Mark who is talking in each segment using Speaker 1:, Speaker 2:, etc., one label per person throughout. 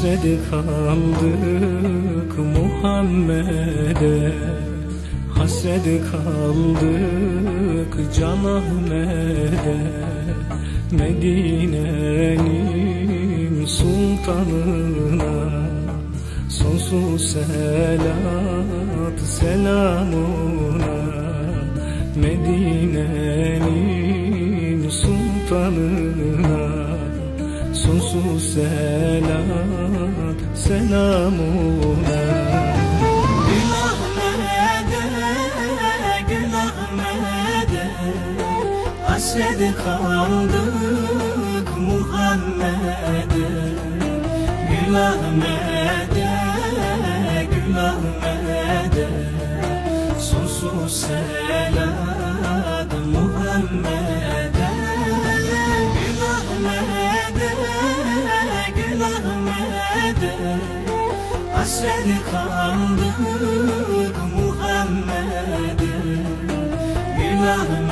Speaker 1: Hasret kaldık Muhammed'e. Hasret kaldık Can Ahmet'e. Medine'nin sultanına Sonsuz selat selamuna. Medine'nin sultanına Sonsuz selat selamuna
Speaker 2: Ahmet'e, Gül Ahmet'e Hasret kaldık Muhammed'e. Gül Ahmet'e, Hasret kaldık Muhammed'e Gül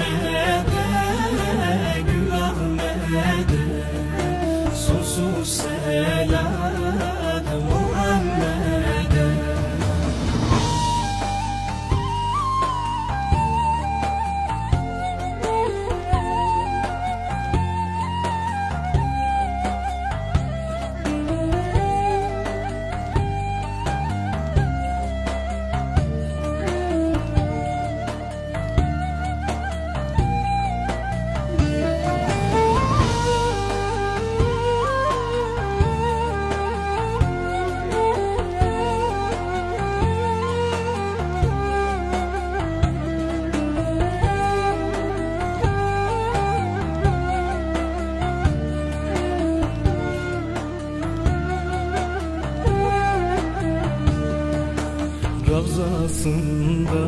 Speaker 1: Ravzasında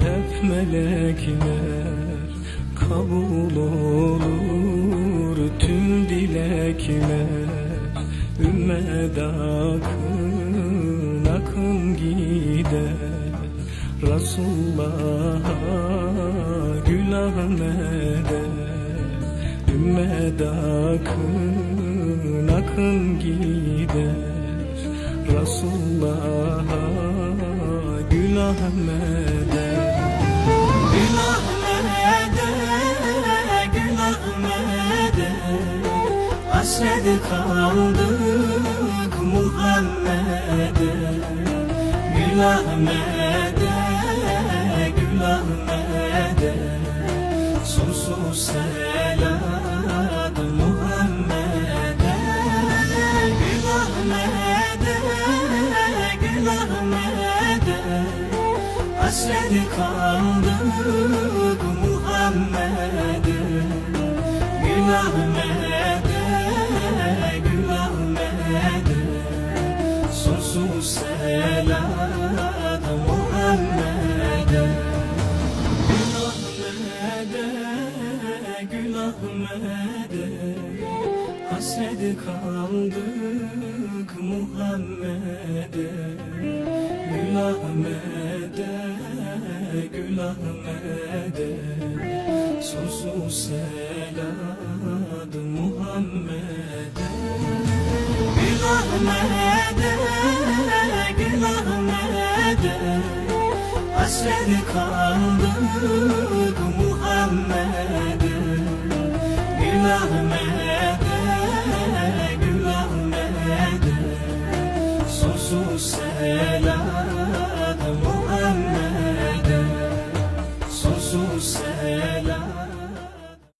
Speaker 1: hep melekler Kabul olur tüm dilekler. Ümmet akın akın gider. Resulullah'a gül Ahmet'e Ümmet akın akın gider. Resulullah'a gül Ahmet'e
Speaker 2: Gül Ahmet'e, Gül Ahmet'e Hasret kaldık Muhammed'e. Gül Ahmet'e, Gül Ahmet'e Sonsuz selat Hasret kaldık Muhammed'e. Gül Ahmet'e, Gül Ahmet'e Sonsuz selat Muhammed'e. Gül Ahmet'e, Gül Ahmet'e Hasret kaldık Muhammed'e. Gül Ahmet'e, Gül Ahmet'e Sonsuz selat Muhammed'e. Gül Ahmet'e, Gül Ahmet'e Hasret kaldık Muhammed'e. Gül Ahmet'e, Gül Ahmet'e Sonsuz selat